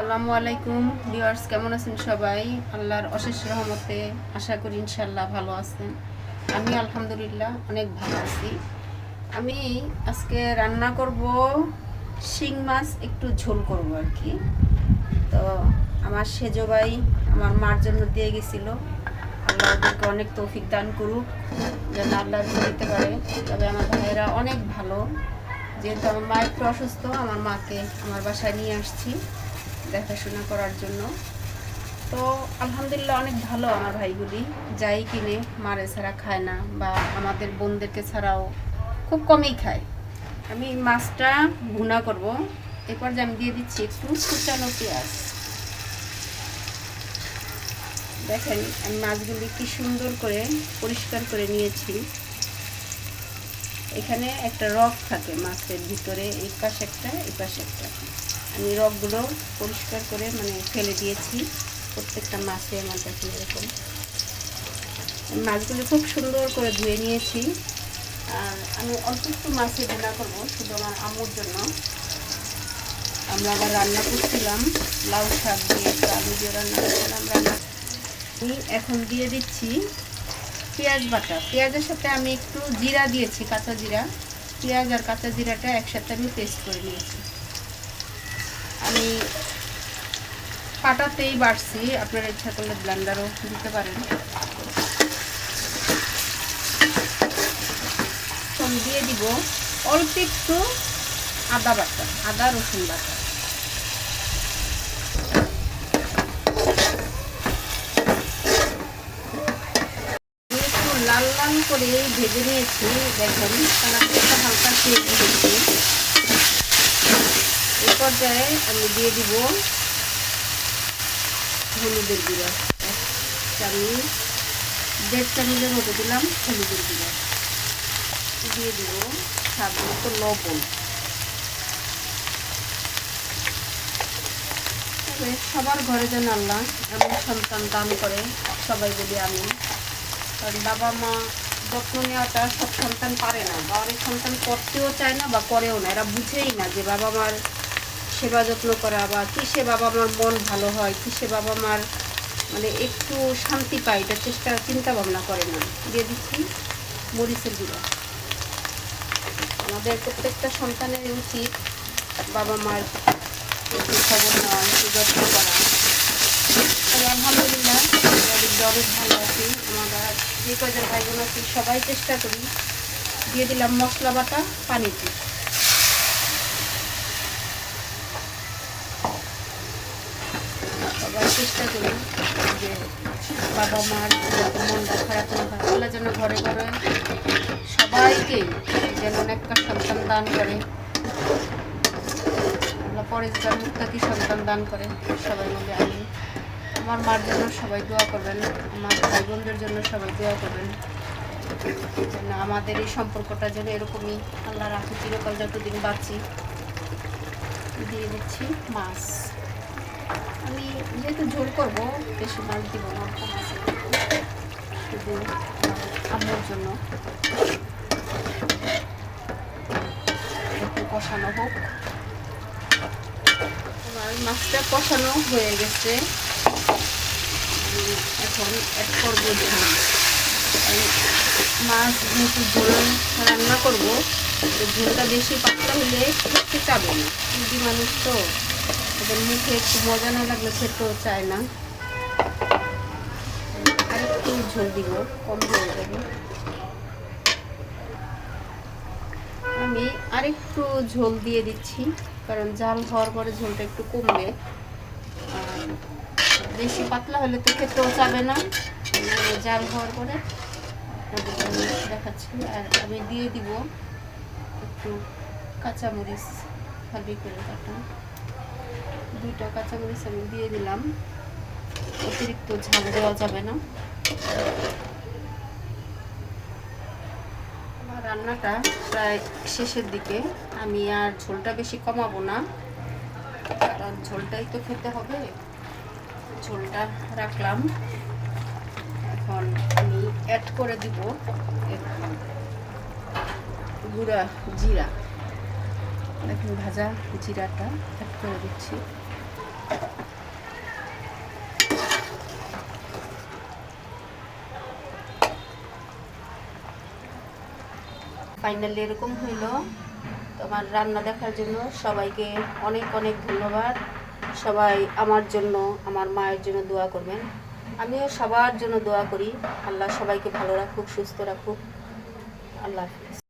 আসসালামু আলাইকুম, ভিউয়ার্স, কেমন আছেন সবাই? আল্লাহর অশেষ রহমতে আশা করি ইনশাল্লাহ ভালো আছেন। আমি আলহামদুলিল্লাহ অনেক ভালো আছি। আমি আজকে রান্না করব শিং মাছ, একটু ঝোল করব আর কি। তো আমার সেজো ভাই আমার মার জন্য দিয়ে গেছিল। আল্লাহ ওদেরকে অনেক তৌফিক দান করুক, যেন আল্লাহ দিতে পারে। তবে আমার ভাইয়েরা অনেক ভালো। যেহেতু আমার মা একটু অসুস্থ, আমার মাকে আমার বাসায় নিয়ে আসছি। দেখাশোনা করার জন্য। তো আলহামদুলিল্লাহ অনেক ভালো আমার ভাইগুলি। যাই কিনে মারে ছাড়া খায় না বা আমাদের বোনদেরকে ছাড়াও খুব কমই খায়। আমি মাছটা ভুনা করব। এরপর যে আমি দিয়ে দিচ্ছি একটু কুচানো পেঁয়াজ। দেখেন আমি মাছগুলি কি সুন্দর করে পরিষ্কার করে নিয়েছি। এখানে একটা রক থাকে মাছের ভিতরে, এই পাশে একটা, এই পাশে একটা। আমি রকগুলো পরিষ্কার করে মানে ফেলে দিয়েছি। প্রত্যেকটা মাছে আমার কাছে এরকম। মাছগুলো খুব সুন্দর করে ধুয়ে নিয়েছি। আর আমি অল্প একটু মাছে রান্না করব শুধু আমার আমুর জন্য। আমরা আবার রান্না করছিলাম, লাউ শাক দিয়ে একটু আলু দিয়ে রান্না করছিলাম রান্না। আমি এখন দিয়ে দিচ্ছি পেঁয়াজ বাটা। পেঁয়াজের সাথে আমি একটু জিরা দিয়েছি, কাঁচা জিরা। পেঁয়াজ আর কাঁচা জিরাটা একসাথে আমি পেস্ট করে নিয়েছি। আমি পাটাতেই বাড়ছি, আপনারা ইচ্ছা করলে ব্লেন্ডারও দিতে পারেন। দিয়ে দিব। অল্প একটু আদা বাটা, আদা, রসুন বাটা। একটু লাল লাল করে ভেজে নিয়েছি, দেখেন কালারটা হালকা চেঞ্জ হয়েছে এই পর্যায়ে আমি দিয়ে দিব হলুদের গুঁড়া। এক চামচ, দেড় চামচের মতো দিলাম হলুদের গুঁড়া। দিয়ে দিব মতো লবণ। তবে সবার ঘরে যেন আল্লাহ এমন সন্তান দান করে, সবাই বলি আমি কারণ বাবা মা যত্ন নেওয়াটা সব সন্তান পারে না, বা অনেক সন্তান করতেও চায় না বা করেও না। এরা বুঝেই না যে বাবা মার সেবা যত্ন করা বা কিসে বাবা মার মন ভালো হয়, কিসে বাবা মার মানে একটু শান্তি পায়, এটা চেষ্টা, চিন্তা ভাবনা করে না। দিয়ে দিচ্ছি মরিচের গুঁড়ো। আমাদের প্রত্যেকটা সন্তানের উচিত বাবা মার যত্ন করা আলহামদুলিল্লাহ অনেক ভালো আছি। আমরা যে কজন ভাই বোন আছি, সবাই চেষ্টা করি। দিয়ে দিলাম মশলা বাটা, পানিতে। সবাই চেষ্টা করি যে বাবা মার যাতে মনটা খারাপ না হয়। আল্লাহ যেন ঘরে ঘরে সবাইকে যেন একটা সন্তান দান করে। আল্লাহ পরেজগার মুক্তাকি সন্তান দান করে সবাই মিলে আমি আমার মার জন্য সবাই দোয়া করবেন, আমার ভাই বোনদের জন্য সবাই দোয়া করবেন। যেন আমাদের এই সম্পর্কটা যেন এরকমই আল্লাহ রাখি চিরকাল যতদিন বাঁচি। দিয়ে দিচ্ছি মাছ। আমি যেহেতু ঝোল করব, বেশি মাছ দিব না শুধু জন্য। একটু কষানো হোক। আমার মাছটা কষানো হয়ে গেছে। এখন এক করব মাছ যেহেতু ঝোল রান্না করব ঝোলটা বেশি পাতলা হলে খেতে চাবে না। মানুষ তো। ওদের মুখে একটু মজা না লাগলে খেতেও চায় না। আর একটু ঝোল দিব, কম হয়ে যাবে। আমি আরেকটু ঝোল দিয়ে দিচ্ছি, কারণ জাল হওয়ার পরে ঝোলটা একটু কমবে। বেশি পাতলা হলে তো খেতেও চাবে না। মানে জাল হওয়ার পরে দেখাচ্ছি। আর আমি দিয়ে দিব একটু কাঁচামরিচ খালি করে কাটা দুইটা কাঁচামরিচ আমি দিয়ে দিলাম। অতিরিক্ত ঝাল দেওয়া যাবে না। আমার রান্নাটা প্রায় শেষের দিকে। আমি আর ঝোলটা বেশি কমাবো না। কারণ ঝোলটাই তো খেতে হবে। ঝোলটা রাখলাম। এখন আমি অ্যাড করে দিব গুঁড়া, জিরা। এখন ভাজা জিরাটা অ্যাড করে দিচ্ছি। ফাইনালি এরকম হইল। তোমার রান্না দেখার জন্য সবাইকে অনেক অনেক ধন্যবাদ। সবাই আমার জন্য, আমার মায়ের জন্য দোয়া করবেন। আমিও সবার জন্য দোয়া করি। আল্লাহ সবাইকে ভালো রাখুক, সুস্থ রাখুক। আল্লাহ হাফিজ।